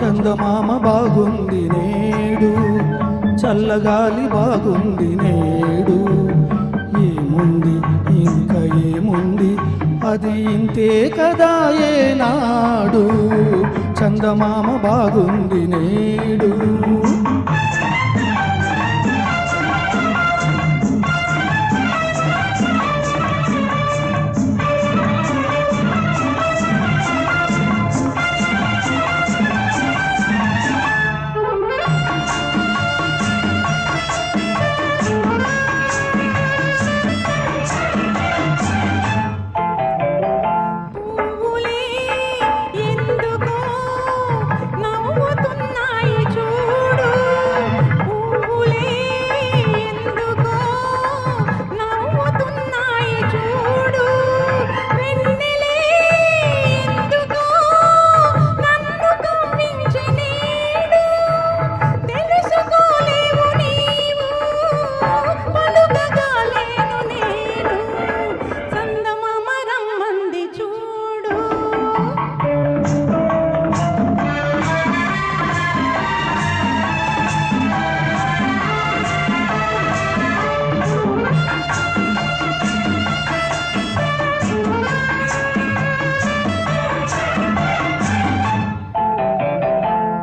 చందమామ బాగుంది నేడు చల్లగాలి బాగుంది నేడు. ఏముంది? ఇంకా ఏముంది? అది ఇంతే కదా ఏనాడు. చందమామ బాగుంది నేడు.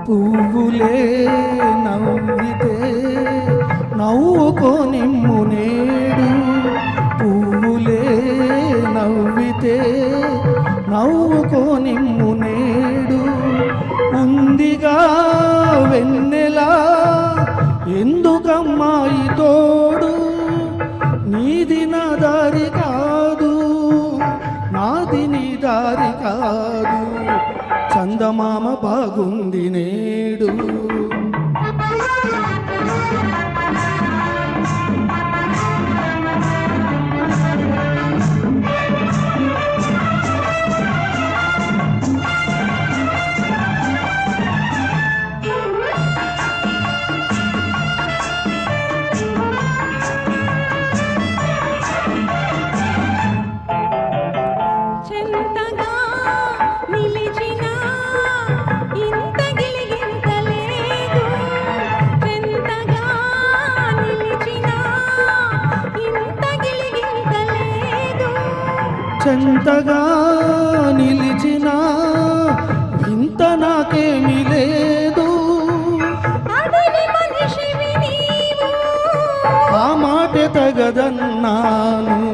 పువ్వులే నవ్వితే నవ్వుకో నిమ్ము నేడు. చందమామ బాగుంది నేడు. చెంతగా నిలిచి చెంతగా నిలిచిన ఇంత నాకేమీ లేదు ఆ మాట తగదన్నాను.